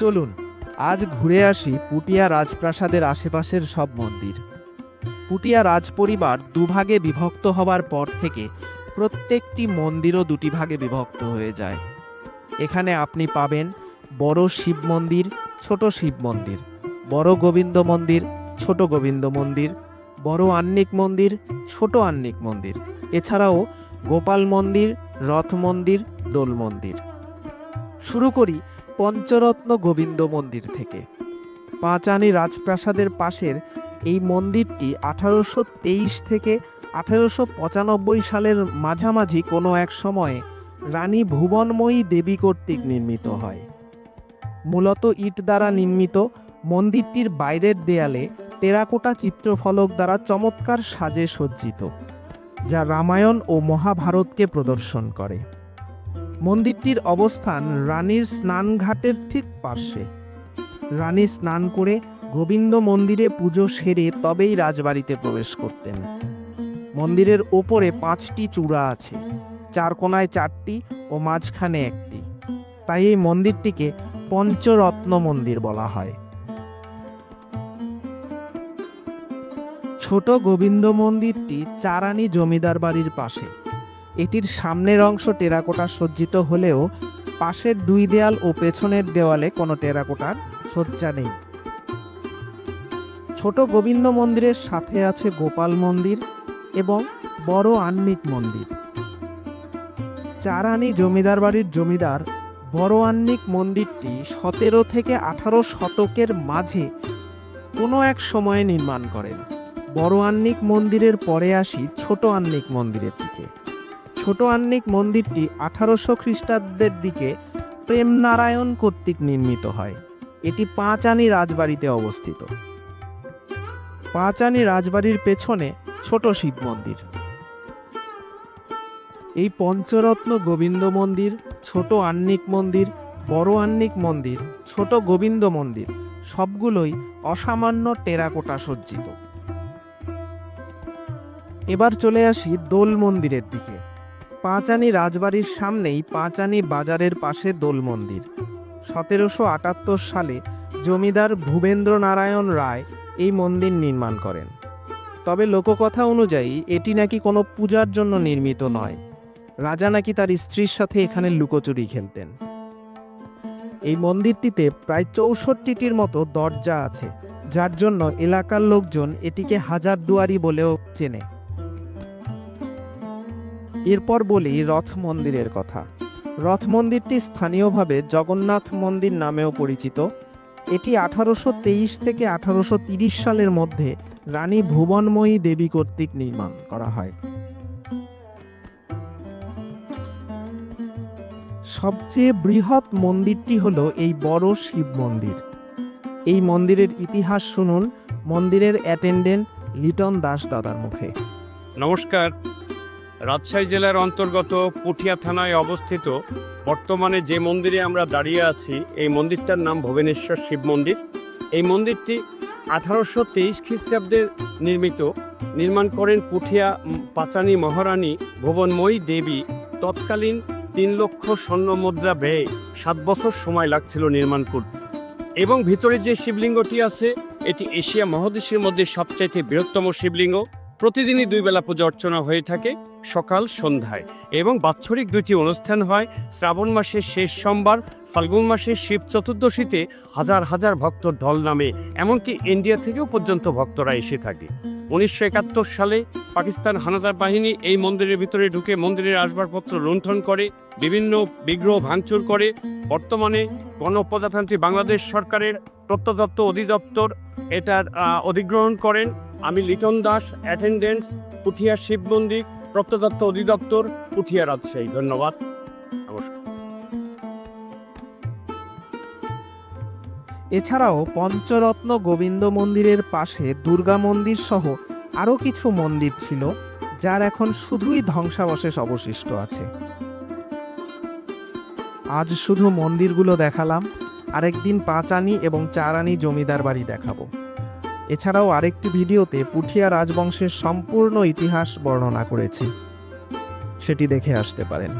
চলুন, আজ ঘুরে আসি পুটিয়া রাজপ্রাসাদের আশেপাশের সব মন্দির। পুটিয়া রাজপরিবার দুভাগে বিভক্ত হবার পর থেকে প্রত্যেকটি মন্দিরও দুটি ভাগে বিভক্ত হয়ে যায়। এখানে আপনি পাবেন বড় শিব মন্দির, ছোট শিব মন্দির, বড় গোবিন্দ মন্দির, ছোট গোবিন্দ মন্দির, বড় আন্নিক মন্দির, ছোট আন্নিক মন্দির। এছাড়াও গোপাল মন্দির, রথ মন্দির, দোল মন্দির। শুরু করি পঞ্চরত্ন গোবিন্দ মন্দির থেকে। পাঁচানি রাজপ্রাসাদের পাশের এই মন্দিরটি আঠারোশো তেইশ থেকে আঠারোশো পঁচানব্বই সালের মাঝামাঝি কোনো এক সময়ে রানী ভুবনময়ী দেবী কর্তৃক নির্মিত হয়। মূলত ইট দ্বারা নির্মিত মন্দিরটির বাইরের দেয়ালে টেরাকোটা চিত্রফলক দ্বারা চমৎকার সাজে সজ্জিত, যা রামায়ণ ও মহাভারতকে প্রদর্শন করে। মন্দিরটির অবস্থান রানীর স্নানঘাটের ঠিক পার্শ্বে। রানী স্নান করে গোবিন্দ মন্দিরে পুজো সেরে তবেই রাজবাড়িতে প্রবেশ করতেন। মন্দিরের ওপরে পাঁচটি চূড়া আছে চার কোনায় চারটি ও মাঝখানে একটি। তাই এই মন্দিরটিকে পঞ্চরত্ন মন্দির বলা হয়। ছোট গোবিন্দ মন্দিরটি চারানি জমিদার বাড়ির পাশে। এটির সামনের অংশ টেরাকোটা সজ্জিত হলেও পাশের দুই দেয়াল ও পেছনের দেওয়ালে কোনো টেরাকোটার সজ্জা নেই। ছোট গোবিন্দ মন্দিরের সাথে আছে গোপাল মন্দির এবং বড় আন্নিক মন্দির। চারানি জমিদার বাড়ির জমিদার বড় আন্নিক মন্দিরটি সতেরো থেকে আঠারো শতকের মাঝে কোনো এক সময়ে নির্মাণ করেন। বড় আন্নিক মন্দিরের পরে আসি ছোট আন্নিক মন্দিরের দিকে। ছোট আন্নিক মন্দিরটি আঠারোশো খ্রিস্টাব্দের দিকে প্রেমনারায়ণ কর্তৃক নির্মিত হয়। এটি পাঁচানি রাজবাড়িতে অবস্থিত। পাঁচানি রাজবাড়ির পেছনে ছোট শিব মন্দির। এই পঞ্চরত্ন গোবিন্দ মন্দির, ছোট আন্নিক মন্দির, বড় আন্নিক মন্দির, ছোট গোবিন্দ মন্দির, সবগুলোই অসামান্য টেরাকোটা সজ্জিত। এবার চলে আসি দোল মন্দিরের দিকে। পাঁচানি রাজবাড়ির সামনেই পাঁচানি বাজারের পাশে দোল মন্দির। সতেরোশো আটাত্তর সালে জমিদার ভূবেন্দ্র নারায়ণ রায় এই মন্দির নির্মাণ করেন। তবে লোককথা অনুযায়ী এটি নাকি কোনো পূজার জন্য নির্মিত নয়। রাজা নাকি তার স্ত্রীর সাথে এখানে লুকোচুরি খেলতেন। এই মন্দিরটিতে প্রায় চৌষট্টিটির মতো দরজা আছে, যার জন্য এলাকার লোকজন এটিকে হাজার দুয়ারি বলেও চেনে। এরপর বলি রথ মন্দিরের কথা। রথ মন্দিরটি স্থানীয়ভাবে জগন্নাথ মন্দির নামেও পরিচিত। এটি আঠারোশো তেইশ থেকে আঠারোশো তিরিশ সালের মধ্যে রানী ভুবনময়ী দেবী কর্তৃক নির্মাণ করা হয়। সবচেয়ে বৃহৎ মন্দিরটি হল এই বড় শিব মন্দির। এই মন্দিরের ইতিহাস শুনুন, মন্দিরের অ্যাটেন্ডেন্ট লিটন দাস দাদার মুখে। নমস্কার রাজশাহী জেলার অন্তর্গত পুঠিয়া থানায় অবস্থিত বর্তমানে যে মন্দিরে আমরা দাঁড়িয়ে আছি, এই মন্দিরটার নাম ভুবনেশ্বর শিব মন্দির। এই মন্দিরটি আঠারোশো তেইশ খ্রিস্টাব্দে নির্মিত। নির্মাণ করেন পুঠিয়া পাচানি মহারানী ভুবনময়ী দেবী। তৎকালীন তিন লক্ষ স্বর্ণ মুদ্রা ব্যয়ে সাত বছর সময় লাগছিল নির্মাণ করতে। এবং ভিতরে যে শিবলিঙ্গটি আছে, এটি এশিয়া মহাদেশের মধ্যে সবচাইতে বৃহত্তম শিবলিঙ্গ। প্রতিদিনই দুই বেলা পূজা অর্চনা হয়ে থাকে সকাল সন্ধ্যায় এবং বাৎসরিক দুটি অনুষ্ঠান হয়। শ্রাবণ মাসের শেষ সোমবার, ফাল্গুন মাসের শিব চতুর্দশীতে হাজার হাজার ভক্ত ঢল নামে, এমনকি ইন্ডিয়া থেকেও পর্যন্ত ভক্তরা এসে থাকে। উনিশশো একাত্তর সালে পাকিস্তান হানাদার বাহিনী এই মন্দিরের ভিতরে ঢুকে মন্দিরের আসবাবপত্র লুণ্ঠন করে, বিভিন্ন বিগ্রহ ভাঙচুর করে। বর্তমানে গণপ্রজাতন্ত্রী বাংলাদেশ সরকারের প্রত্নতত্ত্ব অধিদপ্তর এটার অধিগ্রহণ করেন। আমি লিটন দাস অ্যাটেন্ডেন্স পুঠিয়া শিব মন্দির প্রত্নতত্ত্ব অধিদপ্তর, পুঠিয়া রাজশাহী। ধন্যবাদ। এছাড়াও পঞ্চরত্ন গোবিন্দ মন্দিরের পাশে দুর্গা মন্দির সহ আরও কিছু মন্দির ছিল, যার এখন শুধুই ধ্বংসাবশেষ অবশিষ্ট আছে। আজ শুধু মন্দিরগুলো দেখালাম, আরেকদিন পাঁচানি এবং চারানি জমিদার বাড়ি দেখাবো। এছাড়াও আরেকটি ভিডিওতে পুঠিয়া রাজবংশের সম্পূর্ণ ইতিহাস বর্ণনা করেছি। সেটি দেখে আসতে পারেন।